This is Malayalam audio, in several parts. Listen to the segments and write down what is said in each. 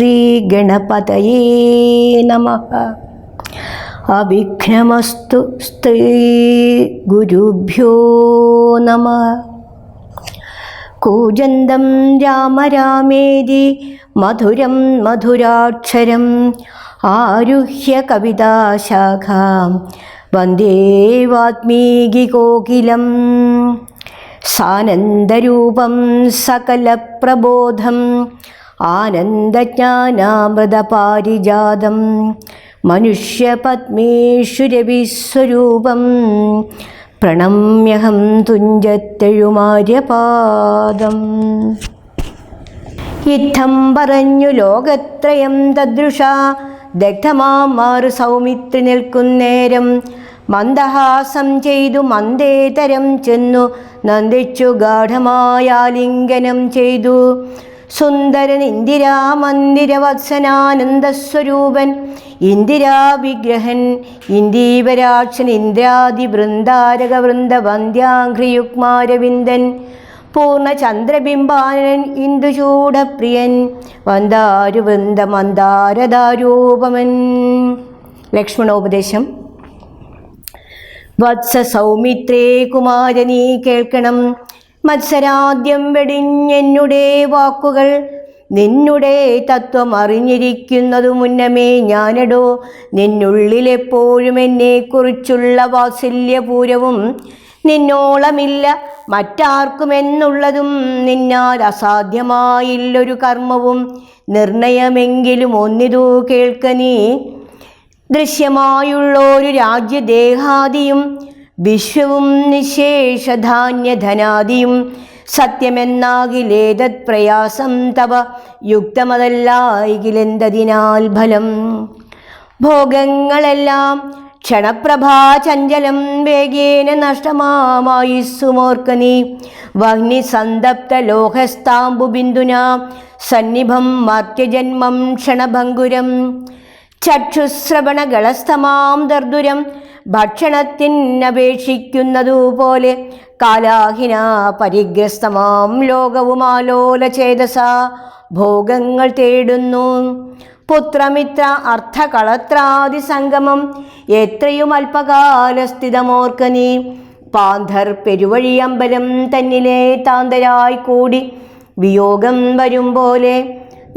ശ്രീഗണപതയേ നമ അവിഘ്നമസ്തു സ്ത്രീ ഗുരുഭ്യോ നമ കൂജന്തം രാമ രാമേതി മധുരം മധുരാക്ഷരം ആരുഹ്യ കവിതാശാഖാം വന്ദേ വാത്മീകികോകിലം സാനന്ദരൂപം സകലപ്രബോധം ആനന്ദജ്ഞാനാമൃതപാരിജാതം മനുഷ്യപത്മേശ്വരവിസ്വരൂപം പ്രണമ്യഹം തുഞ്ചത്തെഴുമാര്യപാദം. യുദ്ധം പറഞ്ഞു ലോകത്രയം തദൃഷ ദഗ്ധമാറു സൗമിത്രി നിൽക്കുന്നേരം മന്ദഹാസം ചെയ്തു മന്ദേതരം ചെന്നു നന്ദിച്ചു ഗാഠമായാലിംഗനം ചെയ്തു. സുന്ദരൻ ഇന്ദിരാ മന്ദിരവത്സനാനന്ദസ്വരൂപൻ ഇന്ദിരാ വിഗ്രഹൻ ഇന്ദീപരാക്ഷൻ ഇന്ദ്രാദി വൃന്ദാരക വൃന്ദ പൂർണ പൂർണചന്ദ്രബിംബാനൻ ഇന്ദുചൂടപ്രിയൻ വന്ദാരു വൃന്ദ മന്ദാരദാരൂപമൻ ലക്ഷ്മണോപദേശം. വത്സ സൗമിത്രേ കുമാരനീ കേൾക്കണം. മത്സരാദ്യം വെടിഞ്ഞെന്നുടെ വാക്കുകൾ. നിന്നുടെ തത്വം അറിഞ്ഞിരിക്കുന്നതു മുന്നമേ ഞാനടോ. നിന്നുള്ളിലെപ്പോഴും എന്നെക്കുറിച്ചുള്ള വാത്സല്യപൂരവും നിന്നോളമില്ല. മറ്റാർക്കുമെന്നുള്ളതും നിന്നാൽ അസാധ്യമായില്ലൊരു കർമ്മവും. നിർണയമെങ്കിലും ഒന്നിതു കേൾക്കനീ ദൃശ്യമായുള്ളൊരു രാജ്യദേഹാദിയും വിശ്വവും നിശേഷധാന്യധനാദിയും സത്യമെന്നാകിലേതത് പ്രയാസം തവ യുക്തമതല്ലായികിലെന്തതിനാൽ ഫലം? ഭോഗങ്ങളെല്ലാം ക്ഷണപ്രഭാ ക്ഷണപ്രഭാചഞ്ചലം വേഗേന നഷ്ടമായുസ്സുമോർക്ക നീ. ബിന്ദുന സന്നിഭം മർത്യജന്മം ക്ഷണഭങ്കുരം. ചക്ഷുശ്രവണഗളസ്തമാം ദർദുരം ഭക്ഷണത്തിനപേക്ഷിക്കുന്നതുപോലെ കാലാഹിന പരിഗ്രസ്തമാം ലോകവുമാലോല ചേതസ ഭോഗങ്ങൾ തേടുന്നു. പുത്രമിത്ര അർത്ഥകളത്രാദി സംഗമം എത്രയും അല്പകാലസ്ഥിതമോർക്ക നീ. പാന്ധർ പെരുവഴിയമ്പലം തന്നിലെ താന്തരായി കൂടി വിയോഗം വരും പോലെ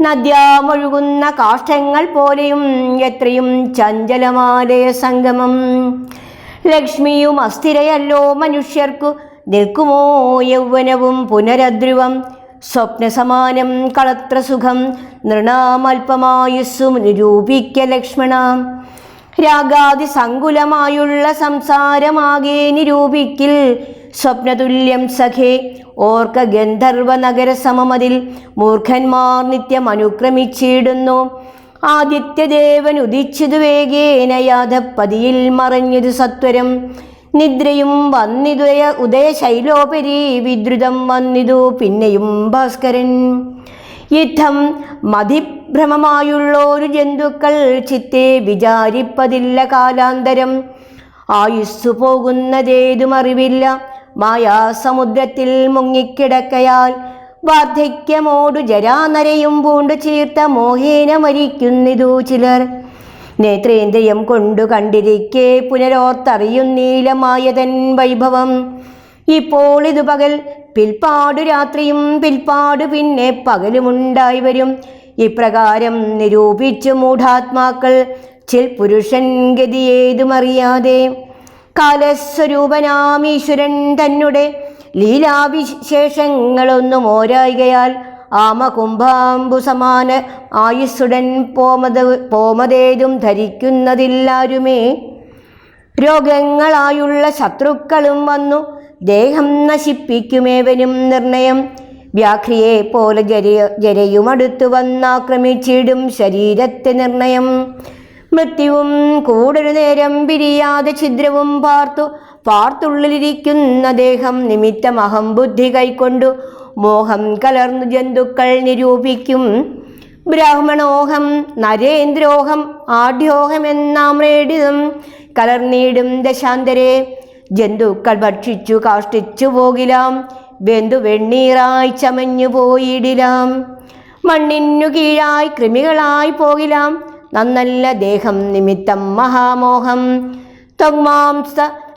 നദ്യാമൊഴുകുന്ന കാഷ്ടങ്ങൾ പോലെയും എത്രയും ചഞ്ചലമാലയ സംഗമം. ലക്ഷ്മിയും അസ്ഥിരയല്ലോ മനുഷ്യർക്കു. നിൽക്കുമോ യൗവനവും പുനരദ്രുവം? സ്വപ്നസമാനം കളത്ര സുഖം. നൃണാമൽപമായുസ്സു നിരൂപിക്ക ലക്ഷ്മണ. രാഗാതി സങ്കുലമായുള്ള സംസാരമാകെ നിരൂപിക്കിൽ. സ്വപ്നതുല്യം സഖേ. ഓർക്ക ഗന്ധർവ നഗര സമമതിൽ മൂർഖന്മാർ നിത്യം അനുക്രമിച്ചിടുന്നു. ആദിത്യദേവൻ ഉദിച്ചതു വേഗേന മറഞ്ഞതു സത്വരം. നിദ്രയും വന്നിതുയ ഉദയശൈലോപരി വിദ്രുതം വന്നിതു പിന്നെയും ഭാസ്കരൻ. യുദ്ധം മതിഭ്രമമായുള്ളൊരു ജന്തുക്കൾ ചിത്തെ വിചാരിപ്പതില്ല കാലാന്തരം. ആയുസ്സു പോകുന്നതേതും അറിവില്ല മായാസമുദ്രത്തിൽ മുങ്ങിക്കിടക്കയാൽ വാർദ്ധക്യമോടു ജരാനരയും പൂണ്ടു ചീർത്ത മോഹേന മരിക്കുന്നിതു ചിലർ. നേത്രേന്ദ്രിയം കൊണ്ടു കണ്ടിരിക്കെ പുനരോർത്തറിയുന്നീലമായതൻ വൈഭവം. ഇപ്പോൾ ഇതു പകൽ പിൽപ്പാടു രാത്രിയും പിൽപ്പാടു പിന്നെ പകലുമുണ്ടായി വരും. ഇപ്രകാരം നിരൂപിച്ചു മൂഢാത്മാക്കൾ ചിൽ പുരുഷൻ ഗതിയേതുമറിയാതെ കാലസ്വരൂപനാമീശ്വരൻ തന്നെ ലീലാവിശേഷങ്ങളൊന്നും ഓരായികയാൽ ആമകുംഭാംബു സമാന ആയുസ്സുടൻ പോമത പോമതേതും ധരിക്കുന്നതില്ലാരുമേ. രോഗങ്ങളായുള്ള ശത്രുക്കളും വന്നു. ദേഹം നശിപ്പിക്കുമേവനും നിർണയം. വ്യാഘ്രിയെ പോലെ ജര ജരയുമടുത്തു വന്നാക്രമിച്ചിടും ശരീരത്തെ നിർണയം. മൃത്യുവും കൂടൊരു നേരം പിരിയാതെ ഛിദ്രവും പാർത്തു. പാർത്തുള്ളിലിരിക്കുന്ന ദേഹം നിമിത്തം അഹം ബുദ്ധി കൈക്കൊണ്ടു. മോഹം കലർന്നു ജന്തുക്കൾ നിരൂപിക്കും. ബ്രാഹ്മണോഹം നരേന്ദ്രോഹം ആഢ്യോഹമെന്നാമ്രേഡിതം കലർന്നീടും ദശാന്തരെ. ജന്തുക്കൾ ഭക്ഷിച്ചു കാഷ്ടിച്ചു പോകിലാം. ബന്ധു വെണ്ണീറായി ചമഞ്ഞു പോയിടിലാം. മണ്ണിനു കീഴായി കൃമികളായി പോകിലാം. നന്നല്ല ദേഹം നിമിത്തം മഹാമോഹം. ത്വമാംസ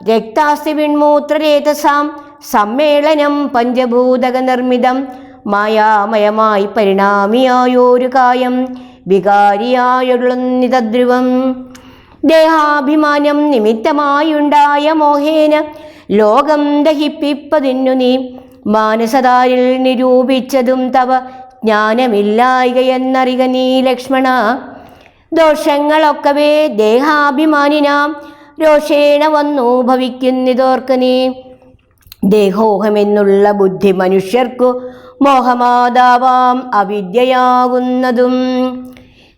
രക്താസ്തി വിൺമൂത്രരേതസാം സമ്മേളനം പഞ്ചഭൂതക നിർമ്മിതം മായാമയമായി പരിണാമിയായൊരു കായം. വികാരിയായുള്ളുന്നിതദ്രുവം ദേഹാഭിമാനം നിമിത്തമായുണ്ടായ മോഹേന. ലോകം ദഹിപ്പിപ്പതിന്നു നീ. മാനസതാരിൽ നിരൂപിച്ചതും തവ ജ്ഞാനമില്ലായികയെന്നറിക നീ ലക്ഷ്മണ. ദോഷങ്ങളൊക്കവേ ദേഹാഭിമാനിനാം. രോഷേണ വന്നു ഭവിക്കുന്നിതോർക്ക് നീ. ദേഹോഹമെന്നുള്ള ബുദ്ധി മനുഷ്യർക്കു മോഹമാതാവാം അവിദ്യയാകുന്നതും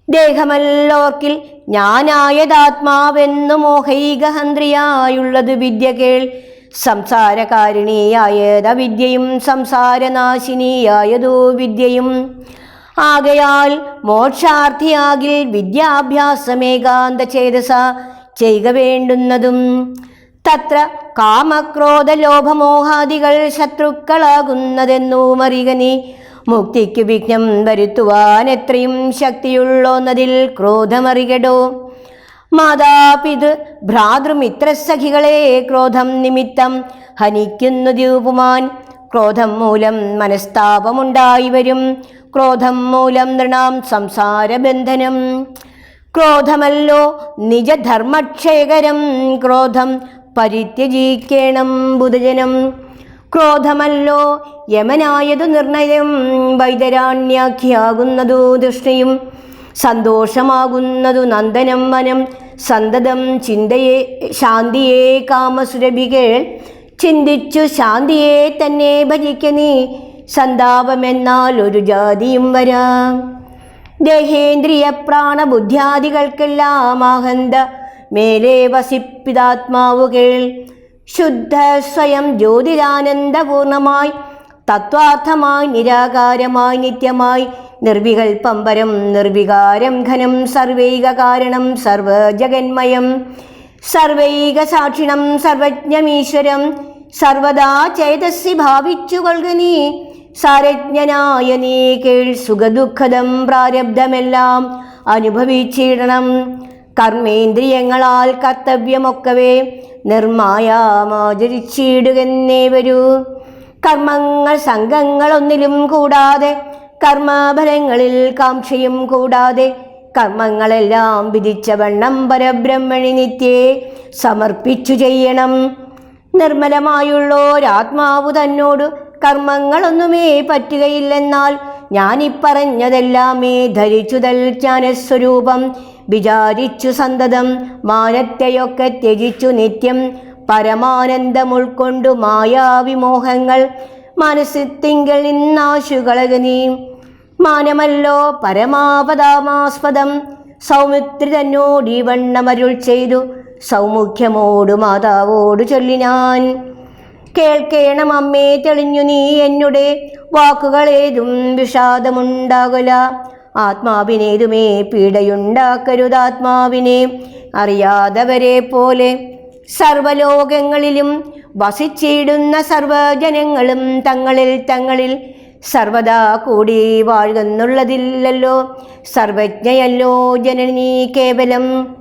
ദേഹമല്ലോർക്കിൽ ഞാനായതാത്മാവെന്നു മോഹൈകഹന്ത്രിയായുള്ളത് വിദ്യ കേൾ. സംസാരകാരിണിയായത് വിദ്യയും സംസാരനാശിനിയായതോ വിദ്യയും. ആകയാൽ മോക്ഷാർത്ഥിയാകിൽ വിദ്യാഭ്യാസമേകാന്ത ചേതസ ചെയ്യുക വേണ്ടുന്നതും. തത്ര കാമക്രോധ ലോഭമോഹാദികൾ ശത്രുക്കളാകുന്നതെന്നു അറിക നീ മുക്തിക്ക് വിഘ്നം വരുത്തുവാൻ എത്രയും ശക്തിയുള്ളോന്നതിൽ ക്രോധമറികടോ. മാതാപിതൃ ഭ്രാതൃമിത്രസഖികളെ ക്രോധം നിമിത്തം ഹനിക്കുന്നു ദ്യൂപുമാൻ ക്രോധം മൂലം മനസ്താപമുണ്ടായി വരും. ക്രോധം മൂലം നൃണാം സംസാരബന്ധനം. ക്രോധമല്ലോ നിജധർമ്മക്ഷേകരം. ക്രോധം പരിത്യജിക്കേണം ബുധജനം. ക്രോധമല്ലോ യമനായതു നിർണയം. വൈതരാണ്യാഖ്യാകുന്നതു ദൃഷ്ടിയും. സന്തോഷമാകുന്നതു നന്ദനം വനം. സന്തതം ചിന്തയെ ശാന്തിയെ കാമസുരഭികൾ. ചിന്തിച്ചു ശാന്തിയെ തന്നെ ഭജിക്ക നീ സന്താപമെന്നാൽ ഒരു ജാതിയും വരാം. ദേഹേന്ദ്രിയ പ്രാണബുദ്ധ്യാദികൾക്കെല്ലാം ആഹന്ത മേലെ വസിപ്പിതാത്മാവുകൾ ശുദ്ധ സ്വയം ജ്യോതിരാനന്ദപൂർണമായി തത്വാർത്ഥമായി നിരാകാരമായി നിത്യമായി നിർവികൽപ്പം പരം നിർവികാരം ഘനം സർവൈക കാരണം സർവജഗന്മയം സർവൈക സാക്ഷിണം സർവജ്ഞമീശ്വരം സർവദാ ചേതസ്സി ഭാവിച്ചു കൊള്ളുക നീ സാരജ്ഞനായ നീ കേൾ സുഖദുഃഖദം പ്രാരബ്ധമെല്ലാം അനുഭവിച്ചിടണം. കർമ്മേന്ദ്രിയങ്ങളാൽ കർത്തവ്യമൊക്കവേ നിർമായാമാചരിച്ചിടുകന്നേ വരൂ. കർമ്മങ്ങൾ സംഘങ്ങളൊന്നിലും കൂടാതെ കർമാഫലങ്ങളിൽ കാംക്ഷയും കൂടാതെ കർമ്മങ്ങളെല്ലാം വിധിച്ച വണ്ണം പരബ്രഹ്മണി നിത്യേ സമർപ്പിച്ചു ചെയ്യണം. നിർമ്മലമായുള്ളോരാത്മാവ് തന്നോട് കർമ്മങ്ങളൊന്നുമേ പറ്റുകയില്ലെന്നാൽ ഞാനിപ്പറഞ്ഞതെല്ലാമേ ധരിച്ചുതൽ ജ്ഞാനസ്വരൂപം. വിചാരിച്ചു സന്തതം മാനത്തെയൊക്കെ ത്യജിച്ചു നിത്യം പരമാനന്ദം ഉൾക്കൊണ്ടു മായാവിമോഹങ്ങൾ. മനസ്സിത്തിങ്കിൽ നിന്നാശുകളകനീ മാനമല്ലോ പരമാപദാമാസ്പദം സൗമിത്രി തന്നോടി വണ്ണമരുൾ ചെയ്തു. സൗമുഖ്യമോടു മാതാവോടു ചൊല്ലിനാൻ. കേൾക്കേണം അമ്മേ തെളിഞ്ഞു നീ എന്നുടെ വാക്കുകളേതും വിഷാദമുണ്ടാകുല. ആത്മാവിനേതുമേ പീഡയുണ്ടാക്കരുതാത്മാവിനെ അറിയാതവരെ പോലെ സർവലോകങ്ങളിലും വസിച്ചിടുന്ന സർവജനങ്ങളും തങ്ങളിൽ തങ്ങളിൽ സർവദാ കൂടി വാഴുന്നുള്ളതില്ലല്ലോ. സർവജ്ഞയല്ലോ ജനനീ കേവലം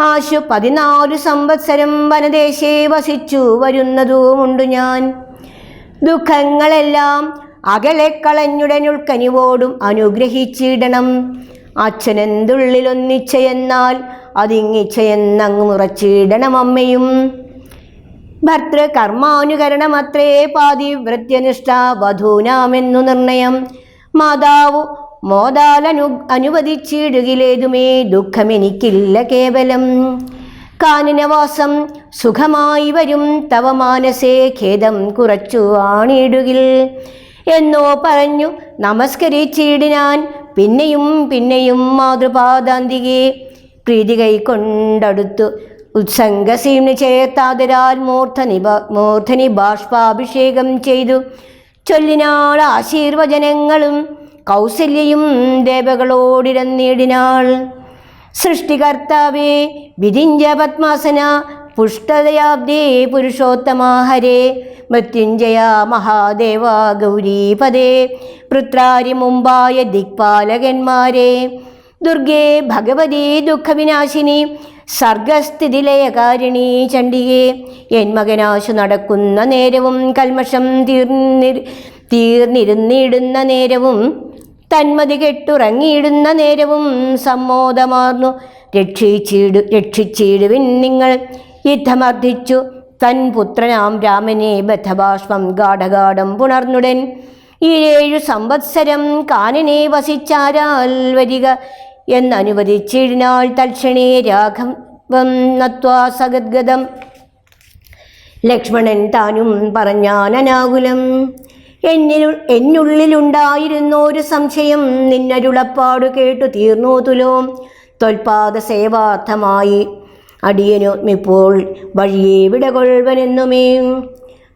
ആശു പതിനാലു സംവത്സരം വനദേശേ വസിച്ചു വരുന്നതുമുണ്ടു ഞാൻ. ദുഃഖങ്ങളെല്ലാം അകലെ കളഞ്ഞുടനുൾക്കനിവോടും അനുഗ്രഹിച്ചിടണം. അച്ഛനെന്തുള്ളിലൊന്നിച്ചയെന്നാൽ അതിങ്ങിച്ചയെന്നങ്ങ് മുറച്ചിടണം അമ്മയും. ഭർത്തൃ കർമാനുകരണമത്രേ പാതിവൃത്യനിഷ്ഠ വധൂനാമെന്നു നിർണയം. മാതാവു മോദാലനു അനുവദിച്ചിടുകിലേതുമേ ദുഃഖമെനിക്കില്ല കേവലം. കാനനവാസം സുഖമായി വരും തവ മാനസേ ഖേദം കുറച്ചു ആണിടുകിൽ. എന്നോ പറഞ്ഞു നമസ്കരിച്ചിടിനാൻ പിന്നെയും പിന്നെയും മാതൃപാദാന്തികെ പ്രീതി കൈക്കൊണ്ടടുത്തു ഉത്സംഗസീണ് ചേർത്താതിരാൽ മൂർധനി മൂർധനി ബാഷ്പാഭിഷേകം ചെയ്തു. ചൊല്ലിനാൾ ആശീർവചനങ്ങളും കൗസല്യയും ദേവകളോടിരന്നിടിനാൾ. സൃഷ്ടികർത്താവേ വിരിഞ്ച പത്മാസന പുഷ്ടതയാബ്ദേ പുരുഷോത്തമാഹരേ മൃത്യുഞ്ജയ മഹാദേവ ഗൗരീപദേ പൃത്രാരി മുമ്പായ ദിക്പാലകന്മാരെ ദുർഗേ ഭഗവതി ദുഃഖവിനാശിനി സർഗസ്ഥിതിലയകാരിണി ചണ്ഡികേ എൻ മകനാശു നടക്കുന്ന നേരവും കൽമഷം തീർന്നി തീർന്നിരുന്നിടുന്ന നേരവും തന്മതി കെട്ടുറങ്ങിയിടുന്ന നേരവും സമ്മോദമാർന്നു. രക്ഷിച്ചിടു രക്ഷിച്ചിടുവിൻ നിങ്ങൾ. യുദ്ധമർദ്ദിച്ചു. തൻ പുത്രനാം രാമനെ ബദ്ധഭാഷ്മം ഗാഠഗാഠം പുണർന്നുടൻ. ഈ ഏഴു സംവത്സരം കാനനെ വസിച്ചാരാൽ വരിക എന്നനുവദിച്ചിഴിനാൾ തൽക്ഷണേ രാഘവം നത്വാ സഗദ്ഗതം. ലക്ഷ്മണൻ താനും പറഞ്ഞാനനാകുലം. എന്നിൽ എന്നുള്ളിലുണ്ടായിരുന്നൊരു സംശയം നിന്നരുളപ്പാട് കേട്ടു തീർന്നു തുലോ. തൊൽപാദ സേവാർത്ഥമായി അടിയനുമിപ്പോൾ വഴിയെ വിടകൊള്ളുവനെന്നുമേ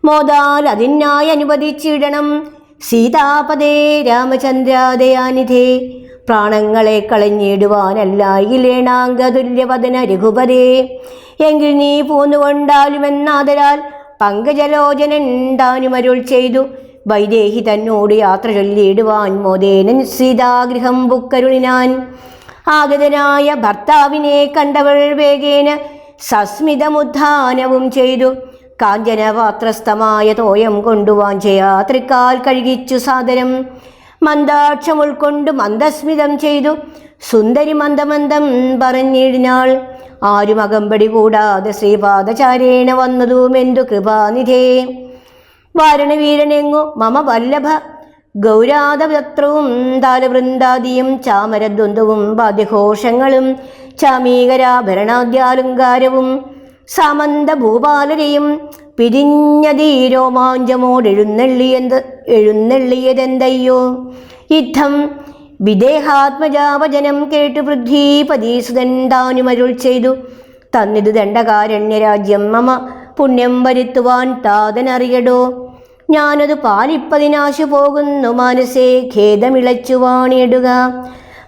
മോദാൽ അതിനായി അനുവദിച്ചിടണം. സീതാപദേ രാമചന്ദ്രാദയാനിധേ പ്രാണങ്ങളെ കളഞ്ഞിടുവാനല്ലായില്ലേണാങ്കതുല്യവദന രഘുപതേ. എങ്കിൽ നീ പോന്നുകൊണ്ടാലുമെന്നാതരാൽ പങ്കജലോചനൻ താനുമരുൾ ചെയ്തു. വൈദേഹി തന്നോട് യാത്ര ചൊല്ലിയിടുവാൻ മോദേനൻ സീതാഗൃഹം ബുക്കരുളിനാൻ. ആഗതനായ ഭർത്താവിനെ കണ്ടവൾ വേഗേന സസ്മിതമുദ്ധാനവും ചെയ്തു. കാഞ്ചനപാത്രസ്ഥമായ തോയം കൊണ്ടുവാൻ ചെയ്യാത്രിക്കാൽ കഴുകിച്ചു സാദരം മന്ദാക്ഷം ഉൾക്കൊണ്ട് മന്ദസ്മിതം ചെയ്തു. സുന്ദരി മന്ദമന്ദം പറഞ്ഞിഴിനാൾ ആരും അകമ്പടി കൂടാതെ ശ്രീപാദചാരേണ വന്നതുമെന്തു കൃപാനിധേ. വാരണവീരനെങ്ങു മമ വല്ലഭ. ഗൗരാതപത്രവും താലവൃന്ദാദിയും ചാമരദ്വന്ദ്വവും വാദ്യഘോഷങ്ങളും ചാമീകരാഭരണാദ്യാലങ്കാരവും സാമന്ത ഭൂപാലരെയും പിരിഞ്ഞതീരോമാഞ്ചമോടെഴുന്നള്ളിയെന്ത് എഴുന്നള്ളിയതെന്തയ്യോ? യുദ്ധം വിദേഹാത്മജാവചനം കേട്ടു പൃഥ്വീപതീസുതൻ താനുമരുൾ ചെയ്തു. തന്നിതു ദണ്ഡകാരണ്യരാജ്യം മമ. പുണ്യം വരുത്തുവാൻ താതനറിയടോ? ഞാനത് പാലിപ്പതിനാശു പോകുന്നു മനസ്സേ. ഖേദമിളച്ചു വാണിയിടുക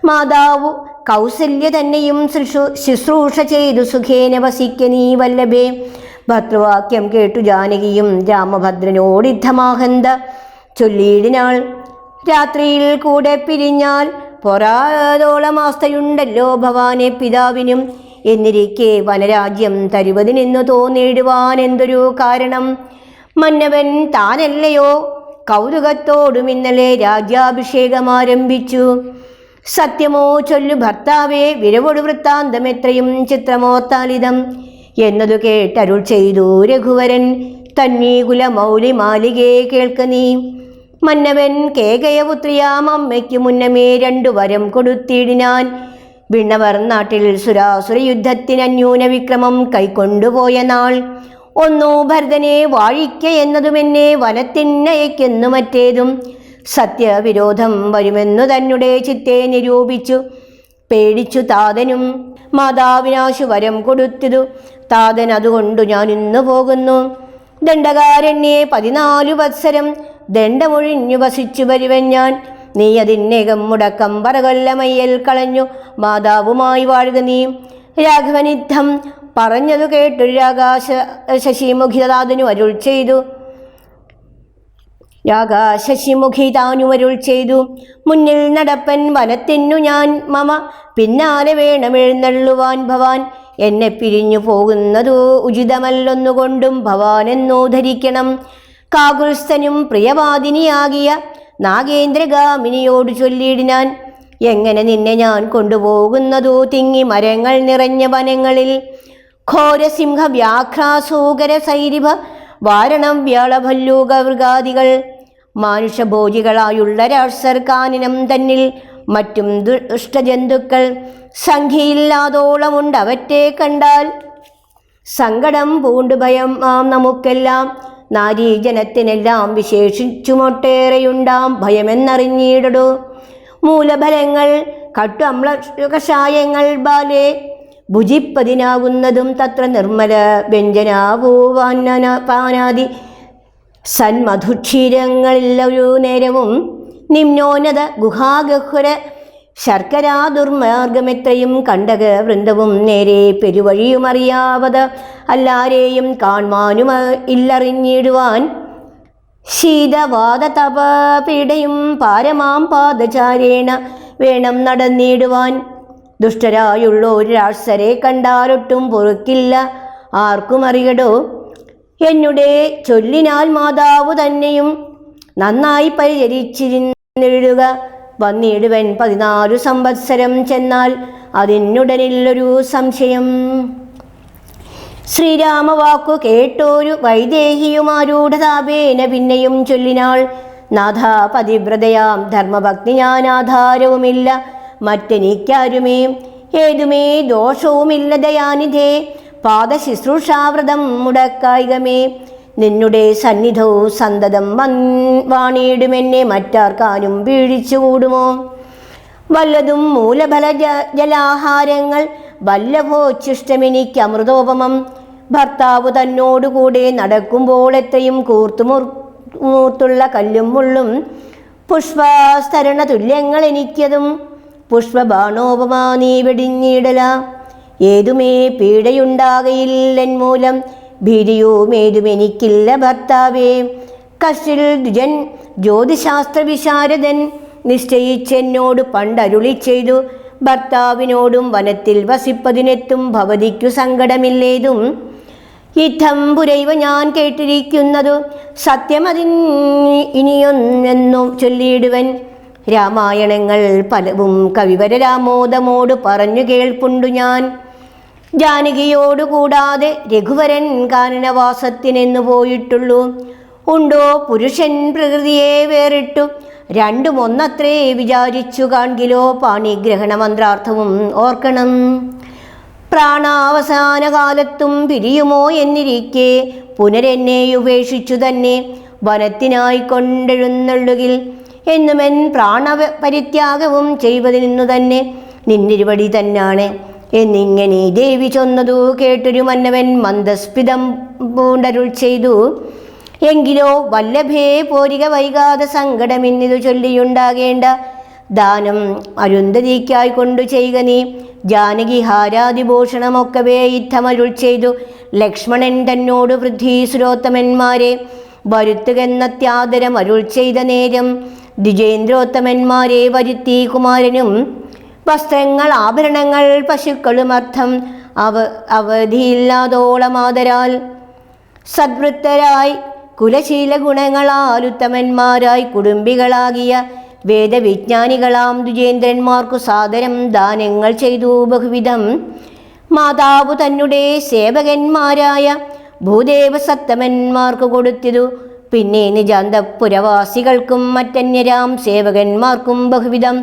മാതാവു കൗസല്യ തന്നെയും ശുശ്രൂ ശുശ്രൂഷ ചെയ്തു. സുഖേന വസിക്ക നീ വല്ലഭേ. ഭർത്തൃവാക്യം കേട്ടു ജാനകിയും രാമഭദ്രനോടിദ്ധമാഹന്ത. ചൊല്ലിയിടിനാൾ രാത്രിയിൽ കൂടെ പിരിഞ്ഞാൽ പൊറാതോളമാസ്ഥയുണ്ടല്ലോ ഭവാനെ പിതാവിനും. എന്നിരിക്കെ വനരാജ്യം തരുവതിനെന്നു തോന്നിയിടുവാൻ എന്തൊരു കാരണം? മന്നവൻ താനല്ലയോ? കൗതുകത്തോടും ഇന്നലെ രാജ്യാഭിഷേകം ആരംഭിച്ചു. സത്യമോ ചൊല്ലു ഭർത്താവേ വിരവൊടു വൃത്താന്തം എത്രയും ചിത്രമോത്താലിതം എന്നതു കേട്ടരുൾ ചെയ്തു രഘുവരൻ. തന്നീകുല മൗലി മാലികയെ കേൾക്ക നീ. മന്നവൻ കേകയപുത്രിയാം അമ്മയ്ക്ക് മുന്നമേ രണ്ടു വരം കൊടുത്തിടിനാൻ. വിണ്ണവർ നാട്ടിൽ സുരാസുര യുദ്ധത്തിന് അന്യൂന വിക്രമം കൈക്കൊണ്ടുപോയ നാൾ. ഒന്നു ഭരതനെ വാഴിക്ക എന്നതുമെന്നെ വനത്തിന്നയക്കെന്നു മറ്റേതും സത്യവിരോധം വരുമെന്നു തന്നെ ചിത്തെ നിരൂപിച്ചു. പേടിച്ചു താതനും മാതാവിനാശു വരം കൊടുത്തിതു. താതൻ അതുകൊണ്ടു ഞാൻ ഇന്നു പോകുന്നു. ദണ്ഡകാരണ്യെ പതിനാലു വത്സരം ദണ്ഡമൊഴിഞ്ഞു വസിച്ചു വരുവൻ ഞാൻ. നീ അതിന്നേകം മുടക്കം പറകൊല്ലമയ്യൽ കളഞ്ഞു. മാതാവുമായി വാഴുക നീ. രാഘവനിദ്ധം പറഞ്ഞതു കേട്ടു രാകാശ ശശിമുഖിതാതനു അരുൾ ചെയ്തു. യാകാശശിമുഖി താനുമരുൾ ചെയ്തു. മുന്നിൽ നടപ്പൻ വനത്തിന്നു ഞാൻ മമ പിന്നാലെ വേണമെഴുന്നള്ളുവാൻ ഭവാൻ. എന്നെ പിരിഞ്ഞു പോകുന്നതു ഉചിതമല്ലൊന്നുകൊണ്ടും ഭവാൻ എന്നോ ധരിക്കണം. കാകുൽസ്ഥനും പ്രിയവാദിനിയാകിയ നാഗേന്ദ്രഗാമിനിയോട് ചൊല്ലിയിടിനാൻ. എങ്ങനെ നിന്നെ ഞാൻ കൊണ്ടുപോകുന്നതു? തിങ്ങി മരങ്ങൾ നിറഞ്ഞ വനങ്ങളിൽ ഘോരസിംഹ വ്യാഘ്രാസൂകര സൈരിഭ വാരണം വ്യാളഭല്ലൂക മൃഗാദികൾ മാനുഷഭോജികളായുള്ള രാക്ഷസർ തന്നിൽ മറ്റും ദുഷ്ടജന്തുക്കൾ. സംഖ്യയില്ലാതോളമുണ്ട് അവറ്റെ കണ്ടാൽ സങ്കടം പൂണ്ടു ഭയം ആം നമുക്കെല്ലാം. നാരീജനത്തിനെല്ലാം വിശേഷിച്ചുമൊട്ടേറെയുണ്ടാം ഭയമെന്നറിഞ്ഞിടടു. മൂലഫലങ്ങൾ കട്ടു അമ്ല കഷായങ്ങൾ ബാലേ ഭുജിപ്പതിനാകുന്നതും തത്ര നിർമ്മല വ്യഞ്ജനാവൂവാന പാനാദി. സന്മധുക്ഷീരങ്ങളിലൊരു നേരവും നിമ്നോന്നത ഗുഹാഗഹുര ശർക്കരാ ദുർമാർഗമെത്രയും കണ്ടക വൃന്ദവും നേരെ പെരുവഴിയുമറിയാവത അല്ലാരെയും കാൺമാനും ഇല്ലറിഞ്ഞിടുവാൻ. ശീതവാദ തപപീഡയും പാരമാം പാദചാരേണ വേണം നടന്നിടുവാൻ. ദുഷ്ടരായുള്ള ഒരു രാക്ഷസരെ കണ്ടാലൊട്ടും പൊറുക്കില്ല. ആർക്കും അറിയടോ? എന്നുടെ ചൊല്ലിനാൽ മാതാവ് തന്നെയും നന്നായി പരിചരിച്ചിരുന്നെഴുതുക വന്നിടുവൻ പതിനാലു സംവത്സരം ചെന്നാൽ അതിനുടനില്ലൊരു സംശയം. ശ്രീരാമവാക്കു കേട്ടോരു വൈദേഹിയുമാരൂഢതാപേന പിന്നെയും ചൊല്ലിനാൾ നാഥ പതിവ്രതയാം. ധർമ്മഭക്തി ഞാൻ ആധാരവുമില്ല മറ്റെനിക്കാരുമേ? ഏതുമേ? ദോഷവുമില്ല ദയാനിധേ. പാദശുശ്രൂഷാവ്രതം മുടക്കായികമേ. നിന്നുടെ സന്നിധവും സന്തതം വൻ വാണിയിടുമെന്നെ മറ്റാർക്കാനും വീഴിച്ചുകൂടുമോ? വല്ലതും മൂലഫല ജലാഹാരങ്ങൾ വല്ലഭോച്ഛിഷ്ടമെനിക്ക് അമൃതോപമം. ഭർത്താവ് തന്നോടുകൂടെ നടക്കുമ്പോൾ എത്രയും കൂർത്തുമുർ മൂർത്തുള്ള കല്ലും മുള്ളും പുഷ്പാസ്തരണ തുല്യങ്ങൾ എനിക്കതും. പുഷ്പബാണോപമാ നീ വെടിഞ്ഞിടല. ഏതുമേ പീഡയുണ്ടാകയില്ലൻ മൂലം ഭീതിയും ഏതും എനിക്കില്ല ഭർത്താവേ. കശിൽ ദ്വിജൻ ജ്യോതിശാസ്ത്ര വിശാരദൻ നിശ്ചയിച്ചെന്നോട് പണ്ടരുളി ചെയ്തു. ഭർത്താവിനോടും വനത്തിൽ വസിപ്പതിനെത്തും ഭവതിക്കു സങ്കടമില്ലേതും. യുദ്ധം പുരൈവ ഞാൻ കേട്ടിരിക്കുന്നതു സത്യമതിൻ ഇനിയൊന്നെന്നു ചൊല്ലിയിടുവൻ. രാമായണങ്ങൾ പലവും കവിവര രാമോദമോട് പറഞ്ഞു കേൾപ്പുണ്ടു ഞാൻ. ജാനകിയോടുകൂടാതെ രഘുവരൻ കാനനവാസത്തിനെന്നു പോയിട്ടുള്ളൂ. ഉണ്ടോ പുരുഷൻ പ്രകൃതിയെ വേറിട്ടു. രണ്ടും ഒന്നത്രേ വിചാരിച്ചു കാൺകിലോ പാണിഗ്രഹണ മന്ത്രാർത്ഥവും ഓർക്കണം. പ്രാണാവസാന കാലത്തും പിരിയുമോ എന്നിരിക്കെ പുനരെന്നെ ഉപേക്ഷിച്ചു തന്നെ വനത്തിനായി കൊണ്ടെഴുന്നള്ളുകിൽ എന്നുമെൻ പ്രാണ പരിത്യാഗവും നിന്നു തന്നെ നിന്നിരുപടി തന്നാണ്. എന്നിങ്ങനെ ദേവി ചൊന്നതു കേട്ടൊരു മന്നവൻ മന്ദസ്പിതം പൂണ്ടരുൾ ചെയ്തു. എങ്കിലോ വല്ലഭേ പോരിക വൈകാതെ സങ്കടമെന്നിതു ചൊല്ലിയുണ്ടാകേണ്ട. ദാനം അരുന്ധതിക്കായി കൊണ്ടു ചെയ്യുക നീ. ജാനകി ഹാരാതിഭൂഷണമൊക്കവേ യുദ്ധമരുൾ ചെയ്തു. ലക്ഷ്മണൻ തന്നോട് പൃഥ്വീസുരോത്തമന്മാരെ വരുത്തുകെന്നത്യാദരം അരുൾ ചെയ്ത നേരം ദ്വിജേന്ദ്രോത്തമന്മാരെ വരുത്തി കുമാരനും. വസ്ത്രങ്ങൾ ആഭരണങ്ങൾ പശുക്കളും അർത്ഥം അവ അവധിയില്ലാതോളമാതരാൽ സദ്വൃത്തരായി കുലശീല ഗുണങ്ങളാൽ ഉത്തമന്മാരായി കുടുംബികളാകിയ വേദവിജ്ഞാനികളാം ദ്വിജേന്ദ്രന്മാർക്കു സാദരം ദാനങ്ങൾ ചെയ്തു ബഹുവിധം. മാതാവ് തന്നെ സേവകന്മാരായ ഭൂദേവസത്തമന്മാർക്ക് കൊടുത്തിതു. പിന്നെ നിജാന്തപുരവാസികൾക്കും മറ്റന്യരാം സേവകന്മാർക്കും ബഹുവിധം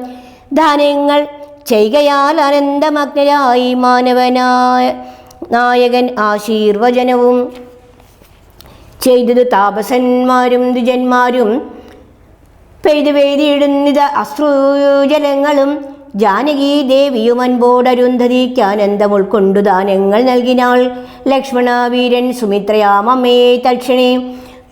ദാനങ്ങൾ ചെയ്കയാൽ അനന്തമഗ്നരായി മാനവനായ നായകൻ ആശീർവചനവും ചെയ്തത് താപസന്മാരും ദ്വിജന്മാരും. പെയ്തു പെയ്തിടുന്നിത അശ്രുജലങ്ങളും ജാനകി ദേവിയും അൻപോടരുന്ധതിക്ക് ആനന്ദം ഉൾക്കൊണ്ടു ദാനങ്ങൾ നൽകിനാൾ. ലക്ഷ്മണ വീരൻ സുമിത്രയാമമ്മയെ തക്ഷണേ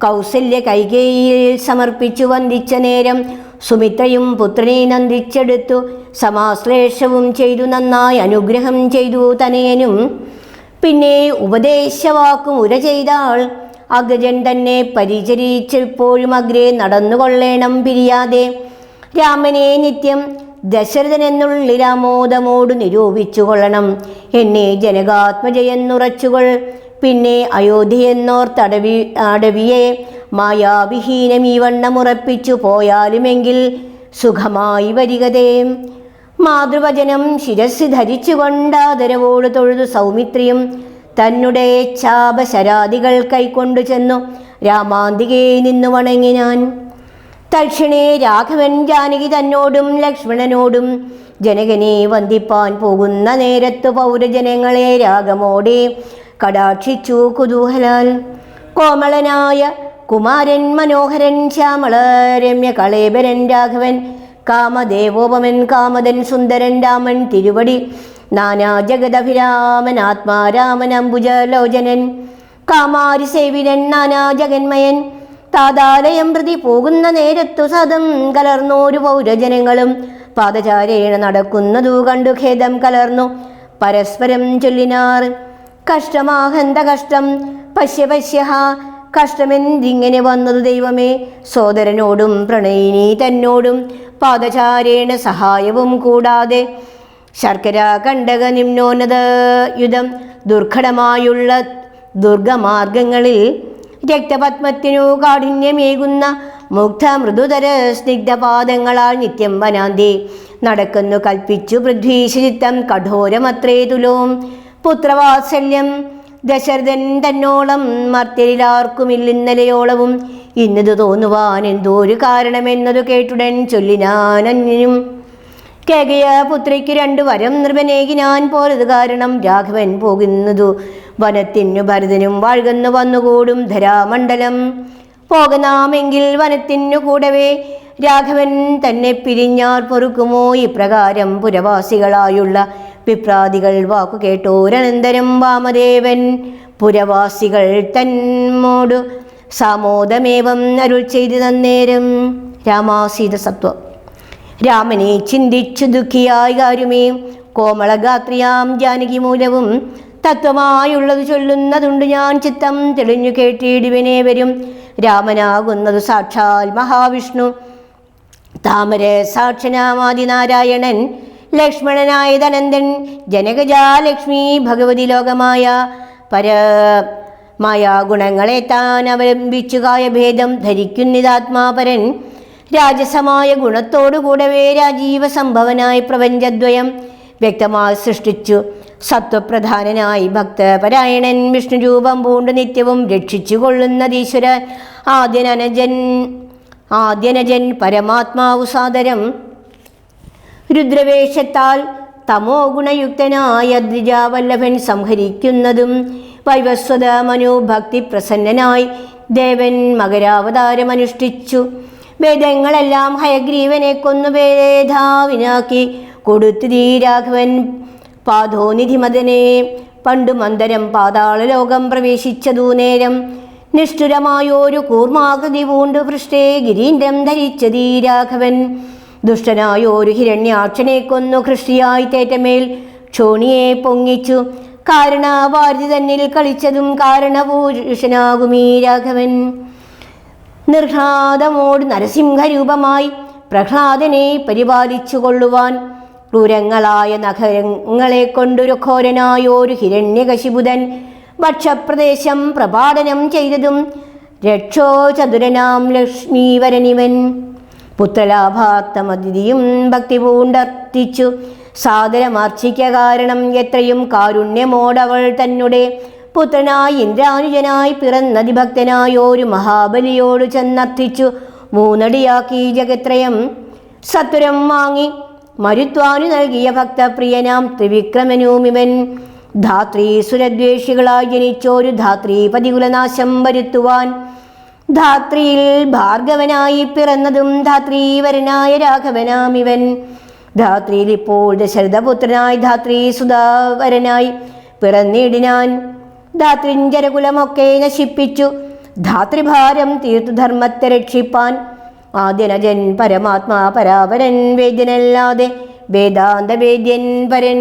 കൗസല്യ കൈകേയിൽ സമർപ്പിച്ചു വന്ദിച്ച നേരം സുമിത്രയും പുത്രനെ നന്ദിച്ചെടുത്തു. സമാശ്ലേഷവും ചെയ്തു നന്നായി അനുഗ്രഹം ചെയ്തു തനയനും പിന്നെ ഉപദേശവാക്കും ഉര ചെയ്താൾ. അഗ്രജൻ തന്നെ പരിചരിച്ചപ്പോഴും അഗ്രേ നടന്നുകൊള്ളേണം പിരിയാതെ. രാമനെ നിത്യം ദശരഥനെന്നുള്ളിലാമോദമോട് നിരൂപിച്ചു കൊള്ളണം എന്നെ ജനകാത്മജയെന്നുറച്ചുകൊൾ. പിന്നെ അയോധ്യയെന്നോർത്തടവി അടവിയെ മായാവിഹീനം ഈ വണ്ണമുറപ്പിച്ചു പോയാലുമെങ്കിൽ സുഖമായി വരികതേ. മാതൃവചനം ശിരസ് ധരിച്ചുകൊണ്ടാദരവോട് തൊഴുതു സൗമിത്രിയും തന്നുടെ ചാപശരാദികൾ കൈക്കൊണ്ടു ചെന്നു രാമാന്തികെ നിന്നു വണങ്ങി ഞാൻ. തക്ഷിണേ രാഘവൻ ജാനകി തന്നോടും ലക്ഷ്മണനോടും ജനകനെ വന്ദിപ്പാൻ പോകുന്ന നേരത്തു പൗരജനങ്ങളെ രാഗമോടെ കടാക്ഷിച്ചു കുതൂഹലാൽ കോമളനായ കുമാരൻ മനോഹരൻ ശ്യാമള രമ്യ കളേബരൻ രാഘവൻ കാമദേവോപമൻ കാമദൻ സുന്ദരൻ രാമൻ തിരുവടി നാനാ ജഗദഭിരാമൻ ആത്മാരാമൻ അംബുജലോചനൻ കാമാരി സേവിനൻ നാനാ ജഗന്മയൻ താതാലയം പ്രതി പോകുന്ന നേരത്തു സദം കലർന്നോരു പൗരജനങ്ങളും പാദചാരേണ നടക്കുന്നതു കണ്ടു ഖേദം കലർന്നു പരസ്പരം ചൊല്ലിനാർ. കഷ്ടമാഹന്ത കഷ്ടം പശ്യ പശ്യഹ കഷ്ടമെന്തിങ്ങനെ വന്നത് ദൈവമേ? സോദരനോടും പ്രണയിനി തന്നോടും പാദചാരേണ സഹായവും കൂടാതെ ശർക്കര കണ്ടക നിമ്നോന്നത യുധം ദുർഘടമായുള്ള ദുർഗമാർഗങ്ങളിൽ രക്തപത്മത്തിനു കാഠിന്യമേകുന്ന മുഗ്ധ മൃദുതര സ്നിഗ്ധപാദങ്ങളാൽ നിത്യം വനാന്തി നടക്കുന്നു. കൽപ്പിച്ചു പൃഥ്വീശിത്തം കഠോരമത്രേ തുലോം. പുത്രവാത്സല്യം. ദശരഥൻ തന്നോളം മർത്യരിലാർക്കുമില്ലിന്നലെയോളവും ഇന്നത് തോന്നുവാൻ എന്തോ ഒരു കാരണമെന്നതു കേട്ടുടൻ ചൊല്ലിനാനും കേകയ പുത്രിക്ക് രണ്ടു വരം നിർവനേകിനാൻ പോലത് കാരണം രാഘവൻ പോകുന്നതു. വനത്തിനു ഭരതനും വാഴുന്നു വന്നുകൂടും ധരാമണ്ഡലം. പോകനാമെങ്കിൽ വനത്തിനു കൂടവേ. രാഘവൻ തന്നെ പിരിഞ്ഞാർ പൊറുക്കുമോ? ഇപ്രകാരം പുരവാസികളായുള്ള വിപ്രാദികൾ വാക്കു കേട്ടോരനന്തരം വാമദേവൻ പുരവാസികൾ തന്നോട് സാമോദമേവം അരുൾ ചെയ്തു തന്നേരം രാമാസീത സത്വം. രാമനെ ചിന്തിച്ചു ദുഃഖിയായി കാര്യമേ കോമളഗാത്രിയാം ജാനകി മൂലവും തത്വമായുള്ളത് ചൊല്ലുന്നതുണ്ട് ഞാൻ ചിത്തം തെളിഞ്ഞു കേട്ടിടുവിനെ വരും. രാമനാകുന്നത് സാക്ഷാൽ മഹാവിഷ്ണു. താമര സാക്ഷനാമാദിനാരായണൻ ലക്ഷ്മണനായ ധനന്ദൻ ജനകജാലക്ഷ്മി ഭഗവതി ലോകമായ പര മായാ ഗുണങ്ങളെ താൻ അവലംബിച്ചുകായ ഭേദം ധരിക്കുന്നിതാത്മാപരൻ. രാജസമായ ഗുണത്തോടുകൂടവേ രാജീവ സംഭവനായി പ്രപഞ്ചദ്വയം വ്യക്തമായി സൃഷ്ടിച്ചു. സത്വപ്രധാനനായി ഭക്തപരായണൻ വിഷ്ണുരൂപം പൂണ്ട് നിത്യവും രക്ഷിച്ചു കൊള്ളുന്നതീശ്വര ആദ്യനജൻ ആദ്യനജൻ പരമാത്മാവു സാദരം. രുദ്രവേഷത്താൽ തമോ ഗുണയുക്തനായ ദ്വിജാവല്ലഭൻ സംഹരിക്കുന്നതും വൈവസ്വത മനോഭക്തി പ്രസന്നനായി ദേവൻ മകരാവതാരമനുഷ്ഠിച്ചു വേദങ്ങളെല്ലാം ഹയഗ്രീവനെ കൊന്നു വേദാവിനാക്കി കൊടുത്തു രാഘവൻ പാതോനിധിമതനെ പണ്ടു മന്ദരം പാതാള ലോകം പ്രവേശിച്ചതു നേരം നിഷ്ഠുരമായോരു കൂർമാകൃതി പൂണ്ടു പൃഷ്ടേ ഗിരീന്ദ്രം ധരിച്ചതീ രാഘവൻ. ദുഷ്ടനായോരു ഹിരണ്യാക്ഷനെ കൊന്നു കൃഷിയായി തേറ്റമേൽ ക്ഷോണിയെ പൊങ്ങിച്ചു. കാരണാവാരി തന്നിൽ കളിച്ചതും കാരണപൂരുഷനാകുമീ രാഘവൻ. നിർഹ്ലാദമോട് നരസിംഹരൂപമായി പ്രഹ്ലാദനെ പരിപാലിച്ചു കൊള്ളുവാൻ ക്രൂരങ്ങളായ നഗരങ്ങളെ കൊണ്ടൊരു ഘോരനായോരു ഹിരണ്യകശിപുതൻ ഭക്ഷപ്രദേശം പ്രപാടനം ചെയ്തതും രക്ഷോ ചതുരനാം ലക്ഷ്മീവരനിവൻ. പുത്രലാഭാർത്ഥമതിഥിയും ഭക്തി പൂണ്ടർത്തിച്ചു സാദരമർച്ചിക്ക കാരണം എത്രയും കാരുണ്യമോടവൾ തന്നെ പുത്രനായി ഇന്ദ്രാനുജനായി പിറന്നതിഭക്തനായോരു മഹാബലിയോട് ചെന്നർത്ഥിച്ചു. മൂന്നടിയാക്കി ജഗത്രയം സത്വരം വാങ്ങി. മരുത്വാനു നൽകിയ ഭക്തപ്രിയനാം ത്രിവിക്രമനൂമിവൻ ധാത്രീ സുരദ്വേഷികളായി ജനിച്ചോരു ധാത്രീ പതികുലനാശം വരുത്തുവാൻ ധാത്രിയിൽ ഭാർഗവനായി പിറന്നതും ധാത്രീവരനായ രാഘവനാമിവൻ. ധാത്രിയിൽ ഇപ്പോൾ ദശരഥപുത്രനായി ധാത്രി സുധാവരനായി പിറന്നിടിനാൻ. ധാത്രിഞ്ചരകുലമൊക്കെ നശിപ്പിച്ചു. ധാത്രിഭാരം തീർത്ഥധർമ്മത്തെ രക്ഷിപ്പാൻ. ആദ്യനജൻ പരമാത്മാ പരാപരൻ വേദ്യനല്ലാതെ വേദാന്ത വേദ്യൻ പരൻ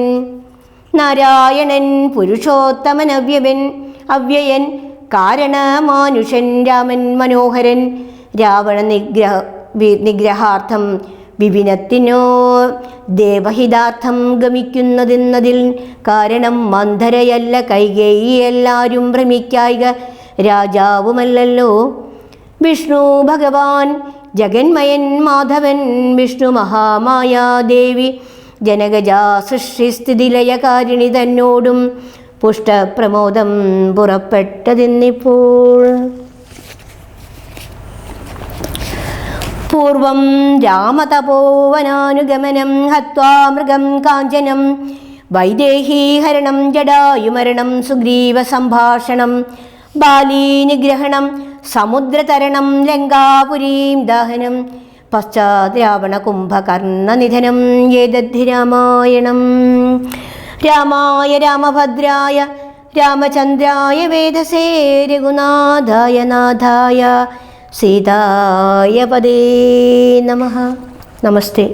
നാരായണൻ പുരുഷോത്തമൻ അവ്യവൻ അവ്യയൻ കാരണമാനുഷൻ രാമൻ മനോഹരൻ. രാവണ നിഗ്രഹ നിഗ്രഹാർത്ഥം വിപിനത്തിനോ ദേവഹിതാർത്ഥം ഗമിക്കുന്നതെന്നതിൽ കാരണം മന്ധരയല്ല കൈകേയി എല്ലാരും ഭ്രമിക്കായിക രാജാവുമല്ലല്ലോ. വിഷ്ണു ഭഗവാൻ ജഗന്മയൻ മാധവൻ വിഷ്ണു മഹാമായാദേവി ജനകജാ സൃഷ്ടിസ്ഥിതിലയകാരിണി തന്നോടും പുഷ്ടപ്രമോദം പുറപ്പെട്ടതിന്നിപ്പോൾ. പൂർവം രാമതപോവനാനുഗമനം ഹത്വാ മൃഗം കാഞ്ചനം വൈദേഹീഹരണം ജടായുമരണം സുഗ്രീവ സംഭാഷണം ബാലീനിഗ്രഹണം സമുദ്രതരണം ലങ്കാപുരീം ദഹനം പശ്ചാദ്രാവണകുംഭകർണനിധനം രാവണ കുംഭകർണനിധനം ഏതദ്ധി രാമായണം രാമായ രാമഭദ്രായ രാമചന്ദ്രായ വേദസേ രഘുനാഥായ നാഥായ സീതായ പദേ നമ. നമസ്തേ.